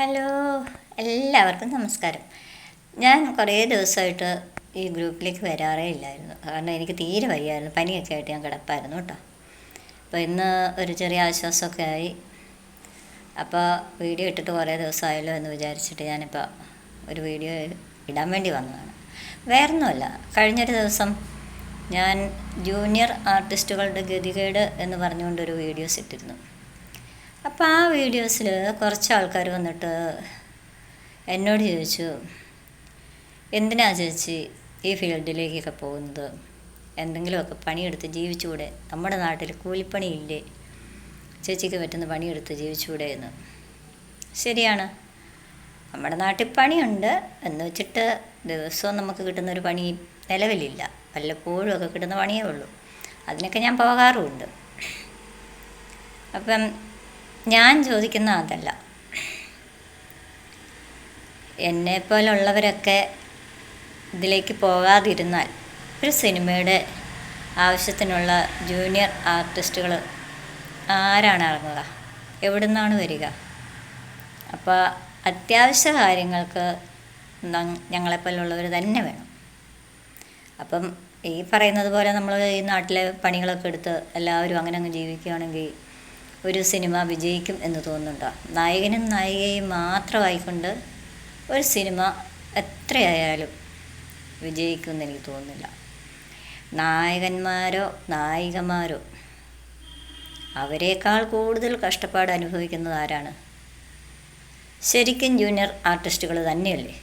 Hello എല്ലാവർക്കും നമസ്കാരം. ഞാൻ കുറേ ദിവസമായിട്ട് ഈ ഗ്രൂപ്പിലേക്ക് വരാറേ ഇല്ലായിരുന്നു. കാരണം എനിക്ക് തീരെ വയ്യായിരുന്നു. പനിയൊക്കെ ആയിട്ട് ഞാൻ കിടപ്പായിരുന്നു കേട്ടോ. അപ്പോൾ ഇന്ന് ഒരു ചെറിയ ആശ്വാസമൊക്കെ ആയി. അപ്പോൾ വീഡിയോ ഇട്ടിട്ട് കുറേ ദിവസമായല്ലോ എന്ന് വിചാരിച്ചിട്ട് ഞാനിപ്പോൾ ഒരു വീഡിയോ ഇടാൻ വേണ്ടി വന്നതാണ്. വേറൊന്നുമല്ല കഴിഞ്ഞൊരു ദിവസം ഞാൻ ജൂനിയർ ആർട്ടിസ്റ്റുകളുടെ ഗതികേട് എന്ന് പറഞ്ഞുകൊണ്ടൊരു വീഡിയോസ് ഇട്ടിരുന്നു. അപ്പോൾ ആ വീഡിയോസിൽ കുറച്ച് ആൾക്കാർ വന്നിട്ട് എന്നോട് ചോദിച്ചു എന്തിനാ ചേച്ചി ഈ ഫീൽഡിലേക്കൊക്കെ പോകുന്നത്? എന്തെങ്കിലുമൊക്കെ പണിയെടുത്ത് ജീവിച്ചുകൂടെ നമ്മുടെ നാട്ടിൽ കൂലിപ്പണിയില്ലേ? ചേച്ചിക്ക് പറ്റുന്ന പണിയെടുത്ത് ജീവിച്ചുകൂടെ എന്ന്. ശരിയാണ്. നമ്മുടെ നാട്ടിൽ പണിയുണ്ട്. എന്ന് വെച്ചിട്ട് ദിവസവും നമുക്ക് കിട്ടുന്ന ഒരു പണി നിലവിലില്ല. വല്ലപ്പോഴും ഒക്കെ കിട്ടുന്ന പണിയേ ഉള്ളൂ. അതിനൊക്കെ ഞാൻ പോകാറുമുണ്ട്. അപ്പം ഞാൻ ചോദിക്കുന്ന അതല്ല. എന്നെ പോലുള്ളവരൊക്കെ ഇതിലേക്ക് പോകാതിരുന്നാൽ ഒരു സിനിമയുടെ ആവശ്യത്തിനുള്ള ജൂനിയർ ആർട്ടിസ്റ്റുകൾ ആരാണ് ഇറങ്ങുക? എവിടെ നിന്നാണ് വരിക? അപ്പോൾ അത്യാവശ്യ കാര്യങ്ങൾക്ക് ഞങ്ങളെപ്പോലുള്ളവർ തന്നെ വേണം. അപ്പം ഈ പറയുന്നത് പോലെ നമ്മൾ ഈ നാട്ടിലെ പണികളൊക്കെ എടുത്ത് എല്ലാവരും അങ്ങനെ അങ്ങ് ജീവിക്കുകയാണെങ്കിൽ ഒരു സിനിമ വിജയിക്കും എന്ന് തോന്നുന്നുണ്ടോ. നായകനും നായികയും മാത്രമായിക്കൊണ്ട് ഒരു സിനിമ എത്രയായാലും വിജയിക്കും എന്ന് എനിക്ക് തോന്നുന്നില്ല. നായകന്മാരോ നായികമാരോ അവരെക്കാൾ കൂടുതൽ കഷ്ടപ്പാട് അനുഭവിക്കുന്നത് ആരാണ്? ശരിക്കും ജൂനിയർ ആർട്ടിസ്റ്റുകൾ തന്നെയല്ലേ?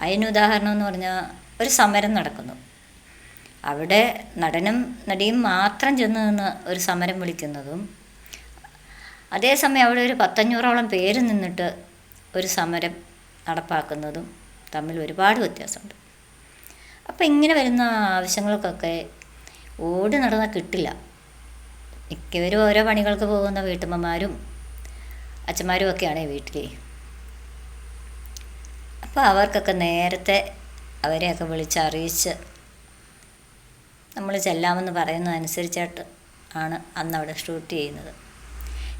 അതിനുദാഹരണം എന്ന് പറഞ്ഞാൽ ഒരു സമരം നടക്കുന്നു. അവിടെ നടനും നടിയും മാത്രം ചെന്ന് നിന്ന് ഒരു സമരം വിളിക്കുന്നതും അതേസമയം അവിടെ ഒരു പത്തഞ്ഞൂറോളം പേര് നിന്നിട്ട് ഒരു സമരം നടപ്പാക്കുന്നതും തമ്മിൽ ഒരുപാട് വ്യത്യാസമുണ്ട്. അപ്പം ഇങ്ങനെ വരുന്ന ആവശ്യങ്ങൾക്കൊക്കെ ഓടി നടന്നാൽ കിട്ടില്ല. മിക്കവരും ഓരോ പണികൾക്ക് പോകുന്ന വീട്ടമ്മമാരും അച്ഛന്മാരും ഒക്കെയാണ് വീട്ടിൽ അപ്പോൾ അവർക്കൊക്കെ നേരത്തെ അവരെയൊക്കെ വിളിച്ചറിയിച്ച് നമ്മൾ ചെല്ലാമെന്ന് പറയുന്നതനുസരിച്ചായിട്ട് ആണ് അന്ന് അവിടെ ഷൂട്ട് ചെയ്യുന്നത്.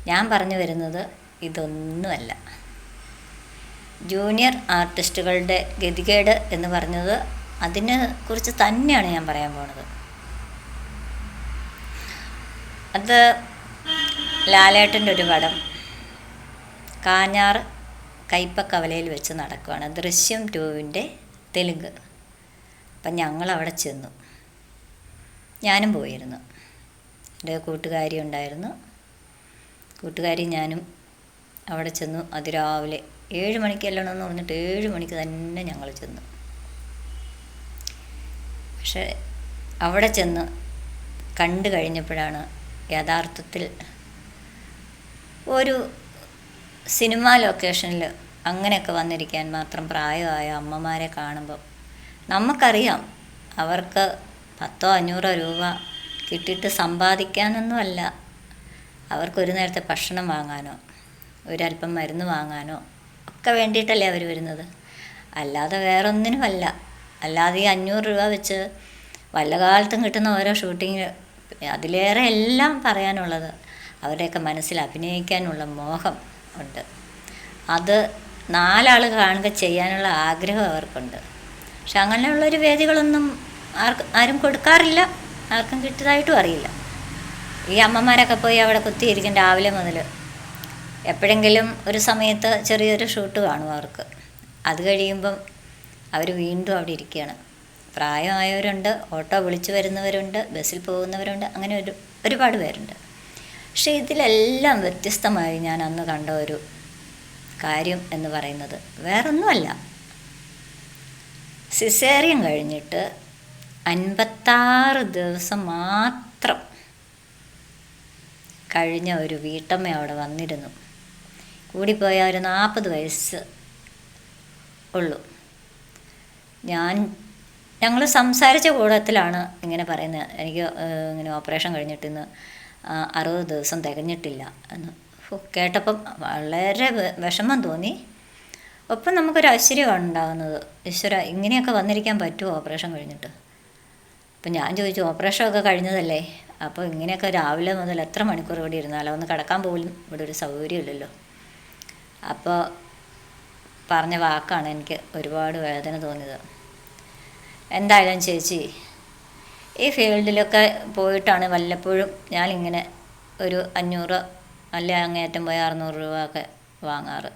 ഞാൻ പറഞ്ഞു വരുന്നത് ഇതൊന്നുമല്ല. ജൂനിയർ ആർട്ടിസ്റ്റുകളുടെ ഗതികേട് എന്ന് പറഞ്ഞത് അതിനെ കുറിച്ച് തന്നെയാണ് ഞാൻ പറയാൻ പോണത്. അത് ലാലേട്ടന്റെ ഒരു പടം കാഞ്ഞാർ കയ്പക്കവലയിൽ വെച്ച് നടക്കുകയാണ് ദൃശ്യം ടൂവിന്റെ തെലുങ്ക്. അപ്പം ഞങ്ങൾ അവിടെ ചെന്നു. ഞാനും പോയിരുന്നു. എന്റെ കൂട്ടുകാരി ഉണ്ടായിരുന്നു. കൂട്ടുകാരി ഞാനും അവിടെ ചെന്നു. അതിരാവിലെ ഏഴ് മണിക്ക് എന്ന് പറഞ്ഞിട്ട് ഏഴ് മണിക്ക് തന്നെ ഞങ്ങൾ ചെന്നു. പക്ഷെ അവിടെ ചെന്ന് കണ്ടു കഴിഞ്ഞപ്പോഴാണ് യഥാർത്ഥത്തിൽ ഒരു സിനിമാ ലൊക്കേഷനിൽ അങ്ങനെയൊക്കെ വന്നിരിക്കാൻ മാത്രം പ്രായമായ അമ്മമാരെ കാണുമ്പോൾ നമുക്കറിയാം അവർക്ക് പത്തോ അഞ്ഞൂറോ രൂപ കിട്ടിയിട്ട് സമ്പാദിക്കാനൊന്നുമല്ല. അവർക്കൊരു നേരത്തെ ഭക്ഷണം വാങ്ങാനോ ഒരല്പം മരുന്ന് വാങ്ങാനോ ഒക്കെ വേണ്ടിയിട്ടല്ലേ അവർ വരുന്നത്. അല്ലാതെ വേറൊന്നിനുമല്ല. അല്ലാതെ ഈ അഞ്ഞൂറ് രൂപ വെച്ച് വല്ല കാലത്തും കിട്ടുന്ന ഓരോ ഷൂട്ടിങ് അതിലേറെ എല്ലാം പറയാനുള്ളത് അവരുടെയൊക്കെ മനസ്സിൽ അഭിനയിക്കാനുള്ള മോഹം ഉണ്ട്. അത് നാലാൾ കാണുക ചെയ്യാനുള്ള ആഗ്രഹം അവർക്കുണ്ട്. പക്ഷെ അങ്ങനെയുള്ളൊരു വേദികളൊന്നും ആർക്ക് ആരും കൊടുക്കാറില്ല ആർക്കും കിട്ടിയതായിട്ടും അറിയില്ല. ഈ അമ്മമാരൊക്കെ പോയി അവിടെ കുത്തിയിരിക്കും രാവിലെ മുതൽ. എപ്പോഴെങ്കിലും ഒരു സമയത്ത് ചെറിയൊരു ഷൂട്ട് കാണും അവർക്ക്. അത് കഴിയുമ്പം അവർ വീണ്ടും അവിടെ ഇരിക്കുകയാണ്. പ്രായമായവരുണ്ട് ഓട്ടോ വിളിച്ചു വരുന്നവരുണ്ട് ബസ്സിൽ പോകുന്നവരുണ്ട് അങ്ങനെ ഒരു ഒരുപാട് പേരുണ്ട്. പക്ഷേ ഇതിലെല്ലാം വ്യത്യസ്തമായി ഞാൻ അന്ന് കണ്ട ഒരു കാര്യം എന്ന് പറയുന്നത് വേറൊന്നുമല്ല. സിസേറിയം കഴിഞ്ഞിട്ട് അൻപത്താറ് ദിവസം മാത്രം കഴിഞ്ഞ ഒരു വീട്ടമ്മ അവിടെ വന്നിരുന്നു. കൂടിപ്പോയ ഒരു നാൽപ്പത് വയസ്സ് ഉള്ളു. ഞാൻ ഞങ്ങൾ സംസാരിച്ച കൂടത്തിലാണ് ഇങ്ങനെ പറയുന്നത്. എനിക്ക് ഇങ്ങനെ ഓപ്പറേഷൻ കഴിഞ്ഞിട്ട് ഇന്ന് അറുപത് ദിവസം തികഞ്ഞിട്ടില്ല എന്ന്. കേട്ടപ്പം വളരെ വിഷമം തോന്നി. ഒപ്പം നമുക്കൊരു ഐശ്വര്യമാണ് ഉണ്ടാകുന്നത്. ഈശ്വര ഇങ്ങനെയൊക്കെ വന്നിരിക്കാൻ പറ്റുമോ ഓപ്പറേഷൻ കഴിഞ്ഞിട്ട്? അപ്പം ഞാൻ ചോദിച്ചു ഓപ്പറേഷനൊക്കെ കഴിഞ്ഞതല്ലേ? അപ്പോൾ ഇങ്ങനെയൊക്കെ രാവിലെ മുതൽ എത്ര മണിക്കൂർ ഇവിടെ ഇരുന്നാലോ ഒന്ന് കിടക്കാൻ പോലും ഇവിടെ ഒരു സൗകര്യമില്ലല്ലോ അപ്പോൾ പറഞ്ഞ വാക്കാണ് എനിക്ക് ഒരുപാട് വേദന തോന്നിയത്. എന്തായാലും ചേച്ചി ഈ ഫീൽഡിലൊക്കെ പോയിട്ടാണ് വല്ലപ്പോഴും ഞാനിങ്ങനെ ഒരു അഞ്ഞൂറ് അല്ലെ അങ്ങേറ്റം പോയി അറുന്നൂറ് രൂപ ഒക്കെ വാങ്ങാറ്.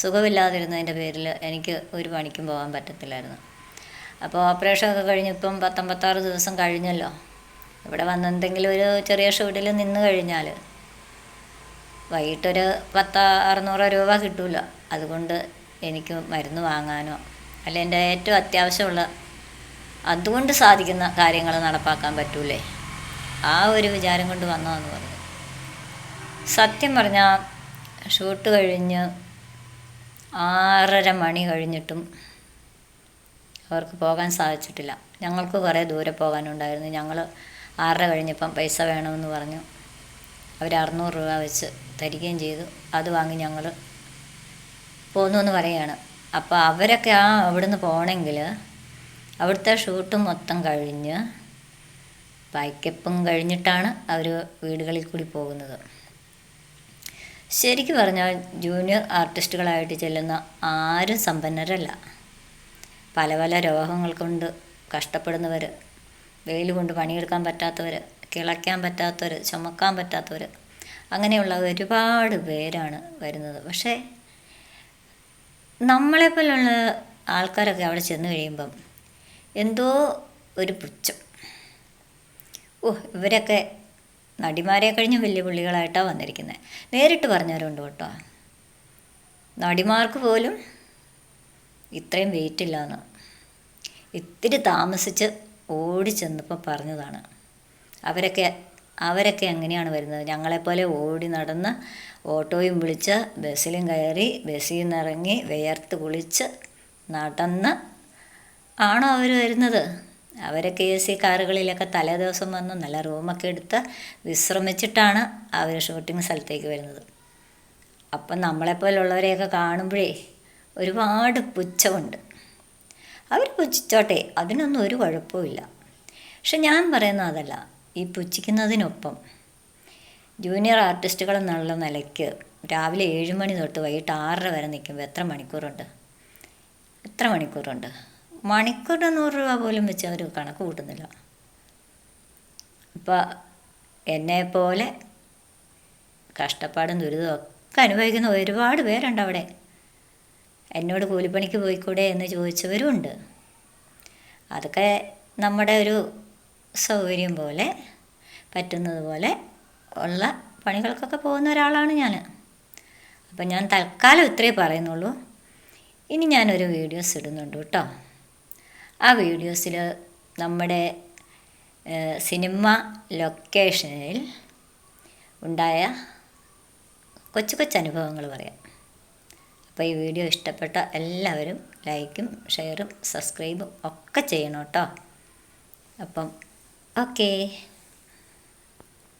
സുഖമില്ലാതിരുന്നതിന്റെ പേരിൽ എനിക്ക് ഒരു പണിക്കും പോകാൻ പറ്റത്തില്ലായിരുന്നു. അപ്പോൾ ഓപ്പറേഷനൊക്കെ കഴിഞ്ഞിപ്പം പത്തൊമ്പത്താറ് ദിവസം കഴിഞ്ഞല്ലോ. ഇവിടെ വന്ന് എന്തെങ്കിലും ഒരു ചെറിയ ഷൂട്ടിൽ നിന്ന് കഴിഞ്ഞാൽ വൈകിട്ടൊരു പത്ത് അറുന്നൂറ് രൂപ കിട്ടില്ല അതുകൊണ്ട് എനിക്ക് മരുന്ന് വാങ്ങാനോ അല്ല എന്റെ ഏറ്റവും അത്യാവശ്യമുള്ള അതുകൊണ്ട് സാധിക്കുന്ന കാര്യങ്ങൾ നടപ്പാക്കാൻ പറ്റൂലേ. ആ ഒരു വിചാരം കൊണ്ട് വന്നതെന്ന് പറഞ്ഞു. സത്യം പറഞ്ഞാൽ ഷൂട്ട് കഴിഞ്ഞ് ആറര മണി കഴിഞ്ഞിട്ടും അവർക്ക് പോകാൻ സാധിച്ചിട്ടില്ല. ഞങ്ങൾക്ക് കുറേ ദൂരെ പോകാനുണ്ടായിരുന്നു. ഞങ്ങൾ ആറര കഴിഞ്ഞപ്പം പൈസ വേണമെന്ന് പറഞ്ഞു. അവർ അറുന്നൂറ് രൂപ വെച്ച് തരികയും ചെയ്തു. അത് വാങ്ങി ഞങ്ങൾ പോന്നു എന്ന് പറയുകയാണ്. അപ്പോൾ അവരൊക്കെ ആ അവിടുന്ന് പോകണമെങ്കിൽ അവിടുത്തെ ഷൂട്ട് മൊത്തം കഴിഞ്ഞ് പായ്ക്കപ്പും കഴിഞ്ഞിട്ടാണ് അവർ വീടുകളിൽ കൂടി പോകുന്നത്. ശരിക്കും പറഞ്ഞാൽ ജൂനിയർ ആർട്ടിസ്റ്റുകളായിട്ട് ചെല്ലുന്ന ആരും സമ്പന്നരല്ല. പല പല രോഗങ്ങൾ കൊണ്ട് കഷ്ടപ്പെടുന്നവർ വെയിൽ കൊണ്ട് പണിയെടുക്കാൻ പറ്റാത്തവർ കിളയ്ക്കാൻ പറ്റാത്തവർ ചുമക്കാൻ പറ്റാത്തവർ അങ്ങനെയുള്ള ഒരുപാട് പേരാണ് വരുന്നത്. പക്ഷേ നമ്മളെപ്പോലുള്ള ആൾക്കാരൊക്കെ അവിടെ ചെന്ന് കഴിയുമ്പം എന്തോ ഒരു പുച്ഛം. ഓ ഇവരൊക്കെ നടിമാരെ കഴിഞ്ഞ് വലിയ പുള്ളികളായിട്ടാണ് വന്നിരിക്കുന്നത് നേരിട്ട് പറഞ്ഞവരുണ്ട് കേട്ടോ. നടിമാർക്ക് പോലും ഇത്രയും വെയിറ്റ് എന്ന് ഇത്തിരി താമസിച്ച് ഓടി ചെന്നപ്പോൾ പറഞ്ഞതാണ്. അവരൊക്കെ അവരൊക്കെ എങ്ങനെയാണ് വരുന്നത്? ഞങ്ങളെപ്പോലെ ഓടി നടന്ന് ഓട്ടോയും വിളിച്ച് ബസ്സിലും കയറി ബസ്സിൽ നിന്ന് ഇറങ്ങി വിയർത്ത് കുളിച്ച് നടന്ന് ആണോ അവർ വരുന്നത്? അവരൊക്കെ എ സി കാറുകളിലൊക്കെ തലേ ദിവസം വന്ന് നല്ല റൂമൊക്കെ എടുത്ത് വിശ്രമിച്ചിട്ടാണ് അവർ ഷൂട്ടിംഗ് സ്ഥലത്തേക്ക് വരുന്നത്. അപ്പം നമ്മളെപ്പോലുള്ളവരെയൊക്കെ കാണുമ്പോഴേ ഒരുപാട് പുച്ഛമുണ്ട്. അവർ പുച്ഛിച്ചോട്ടെ അതിനൊന്നും ഒരു കുഴപ്പമില്ല പക്ഷെ ഞാൻ പറയുന്ന അതല്ല ഈ പുച്ഛിക്കുന്നതിനൊപ്പം ജൂനിയർ ആർട്ടിസ്റ്റുകൾ എന്നുള്ള നിലയ്ക്ക് രാവിലെ ഏഴ് മണി തൊട്ട് വൈകിട്ട് ആറര വരെ നിൽക്കുമ്പോൾ എത്ര മണിക്കൂറുണ്ട്? എത്ര മണിക്കൂറുണ്ട്? മണിക്കൂറിന് നൂറ് രൂപ പോലും വെച്ച് അവർ കണക്ക് കൂട്ടുന്നില്ല. അപ്പോൾ എന്നെ പോലെ കഷ്ടപ്പാടും ദുരിതവും ഒക്കെ അനുഭവിക്കുന്ന ഒരുപാട് പേരുണ്ട് അവിടെ. എന്നോട് കൂലിപ്പണിക്ക് പോയിക്കൂടെ എന്ന് ചോദിച്ചവരുമുണ്ട്. അതൊക്കെ നമ്മുടെ ഒരു സൗകര്യം പോലെ പറ്റുന്നത് പോലെ ഉള്ള പണികൾക്കൊക്കെ പോകുന്ന ഒരാളാണ് ഞാൻ അപ്പം ഞാൻ തൽക്കാലം ഇത്രേ പറയുന്നുള്ളൂ. ഇനി ഞാനൊരു വീഡിയോസ് ഇടുന്നുണ്ട് കേട്ടോ. ആ വീഡിയോസിൽ നമ്മുടെ സിനിമ ലൊക്കേഷനിൽ ഉണ്ടായ കൊച്ചു കൊച്ചു അനുഭവങ്ങൾ പറയാം. അപ്പോൾ ഈ വീഡിയോ ഇഷ്ടപ്പെട്ട എല്ലാവരും ലൈക്കും ഷെയറും സബ്സ്ക്രൈബും ഒക്കെ ചെയ്യണം കേട്ടോ. അപ്പം ഓക്കേ.